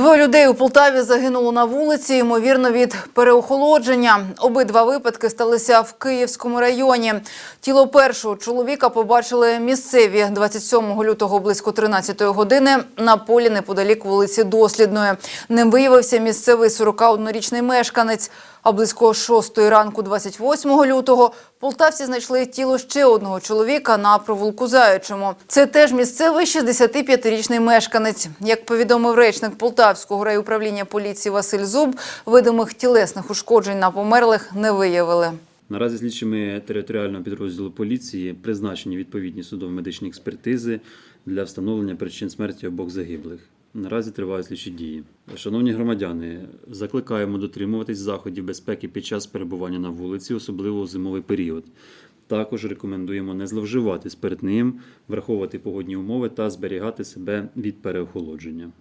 Двоє людей у Полтаві загинуло на вулиці, ймовірно, від переохолодження. Обидва випадки сталися в Київському районі. Тіло першого чоловіка побачили місцеві 27 лютого близько 13 години на полі неподалік вулиці Дослідної. Ним виявився місцевий 41-річний мешканець. А близько 6 ранку 28 лютого полтавці знайшли тіло ще одного чоловіка на провулку Заячому. Це теж місцевий 65-річний мешканець. Як повідомив речник Полтавського райуправління поліції Василь Зуб, видимих тілесних ушкоджень на померлих не виявили. Наразі слідчими територіального підрозділу поліції призначені відповідні судово-медичні експертизи для встановлення причин смерті обох загиблих. Наразі тривають слідчі дії. Шановні громадяни, закликаємо дотримуватись заходів безпеки під час перебування на вулиці, особливо у зимовий період. Також рекомендуємо не зловживати спиртним, враховувати погодні умови та зберігати себе від переохолодження.